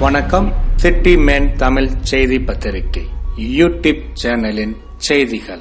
வணக்கம். City man Tamil செய்தி பத்திரிகை யூடியூப் சேனலின் செய்திகள்.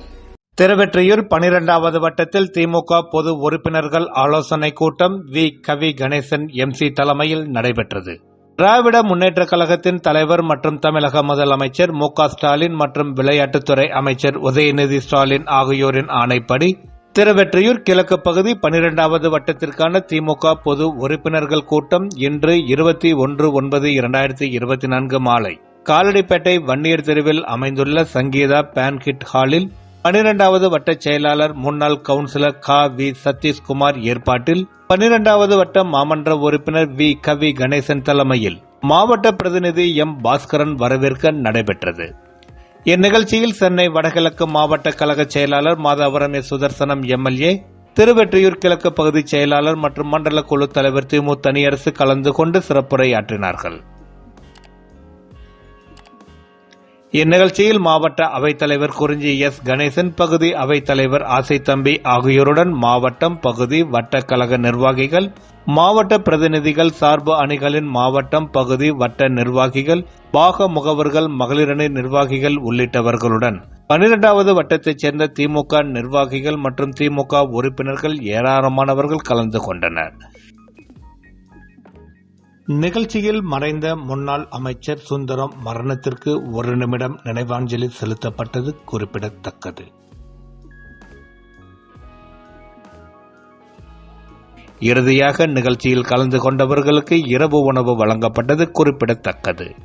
திருவெற்றியூர் பனிரெண்டாவது வட்டத்தில் திமுக பொது உறுப்பினர்கள் ஆலோசனை கூட்டம் வி. கவி. கணேசன் எம்சி தலைமையில் நடைபெற்றது. திராவிட முன்னேற்றக் கழகத்தின் தலைவர் மற்றும் தமிழக முதலமைச்சர் மு. க. ஸ்டாலின் மற்றும் விளையாட்டுத்துறை அமைச்சர் உதயநிதி ஸ்டாலின் ஆகியோரின் ஆணைப்படி திருவெற்றியூர் கிழக்கு பகுதி பனிரெண்டாவது வட்டத்திற்கான திமுக பொது உறுப்பினர்கள் கூட்டம் இன்று இருபத்தி ஒன்று ஒன்பது இரண்டாயிரத்தி இருபத்தி நான்கு மாலை. காலடிப்பேட்டை வன்னியர் தெருவில் அமைந்துள்ள சங்கீதா பேன்கிட் ஹாலில் பனிரெண்டாவது வட்ட செயலாளர் முன்னாள் கவுன்சிலர் க வி சதீஷ்குமார் ஏற்பாட்டில் பனிரெண்டாவது வட்ட மாமன்ற உறுப்பினர் வி கவி கணேசன் தலைமையில் மாவட்ட பிரதிநிதி எம் பாஸ்கரன் வரவேற்க நடைபெற்றது. இந்நிகழ்ச்சியில் சென்னை வடகிழக்கு மாவட்ட கழக செயலாளர் மாதவரம் எஸ் சுதர்சனம் எம்எல்ஏ திருவெற்றியூர் கிழக்கு பகுதி செயலாளர் மற்றும் மண்டல குழு தலைவர் திமு தனியரசு கலந்து கொண்டு சிறப்புரையாற்றினார்கள். இந்நிகழ்ச்சியில் மாவட்ட அவைத்தலைவர் குறிஞ்சி எஸ். கணேசன் பகுதி அவைத்தலைவர் ஆசை தம்பி ஆகியோருடன் மாவட்டம் பகுதி வட்ட கழக நிர்வாகிகள் மாவட்ட பிரதிநிதிகள் சார்பு அணிகளின் மாவட்டம் பகுதி வட்ட நிர்வாகிகள் பாக முகவர்கள் மகளிரணி நிர்வாகிகள் உள்ளிட்டவர்களுடன் பனிரெண்டாவது வட்டத்தைச் சேர்ந்த திமுக நிர்வாகிகள் மற்றும் திமுக உறுப்பினர்கள் ஏராளமானவர்கள் கலந்து கொண்டனர். நிகழ்ச்சியில் மறைந்த முன்னாள் அமைச்சர் சுந்தரம் மரணத்திற்கு ஒரு நிமிடம் நினைவாஞ்சலி செலுத்தப்பட்டது குறிப்பிடத்தக்கது. இறுதியாக நிகழ்ச்சியில் கலந்து கொண்டவர்களுக்கு இரவு உணவு வழங்கப்பட்டது குறிப்பிடத்தக்கது.